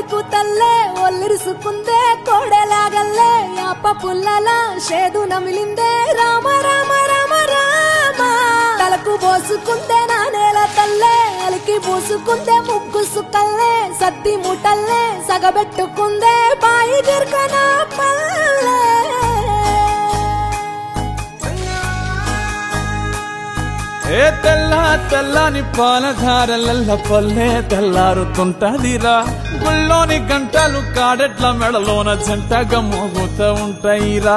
కోడి కూతల్లే ఒల్లిరుసుకుందే కోడెలాగల్లే అప్ప పుల్లలా షేదు నమిలిందే. రామ రామ రామ రామ. తలకు పోసుకుందే నా నేల తల్లే అలికి పూసుకుందే ముగ్గు సుకల్లే సత్తి ముటల్లే సగబెట్టుకుందే బాయి గిర్కన పల్లే. ఏ తెల్ల తెల్లని పాలధారలల్ల పల్లె తెల్లారుతుంటదిరా. గుంపుల్లోని గంటలు కాడెట్ల మెడలోన జంటగా మోగుతూ ఉంటాయిరా.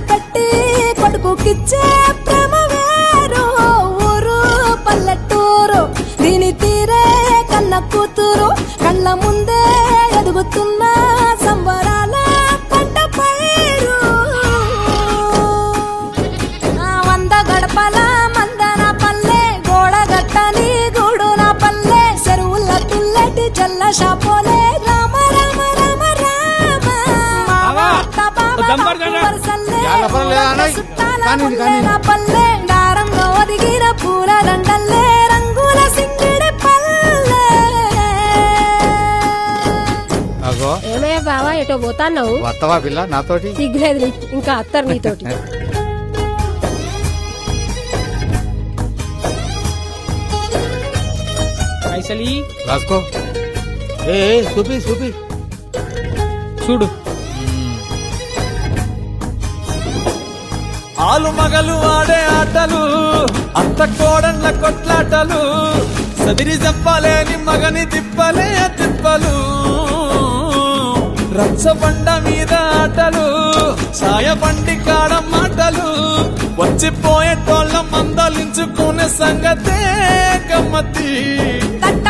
దాసి పెట్టి కొడుకుకిచ్చే ప్రేమ వేరు. ఊరు పల్లెటూరు దీని తీరే కన్న కూతురు. కళ్ళ ముందే ఎదుగుతున్న సంబరాల పంట పైరు. వంద గడపల మందన పల్లె గోడగట్టని గూడు నా పల్లె. చెరువుల తుల్లటి చల్ల షాపు పల్లె దారంగా ఒదిగిన పూల దండల్లే రంగుల సింగిడి పల్లె. అగో. ఏమయ్య బావా ఎటో పోతాన్నావు? వత్తవా పిల్ల నాతోటి? సిగ్గులేదు. ఇంకా అత్తరు నీతోటి. పైసలి? రాసుకో. ఏ ఏ, చూపి చూపి. చూడు. ఆలు మగలు ఆడే ఆటలు అత్త కోడళ్ళ కొట్లాటలు సదిరి చెప్పలేని మగని తిప్పలే తిప్పలు. రచ్చబండ మీద ఆటలు సాయబండి కాడ మాటలు వచ్చిపోయేటోళ్ళ మందలించుకునే సంగతే గమ్మతి తట్ట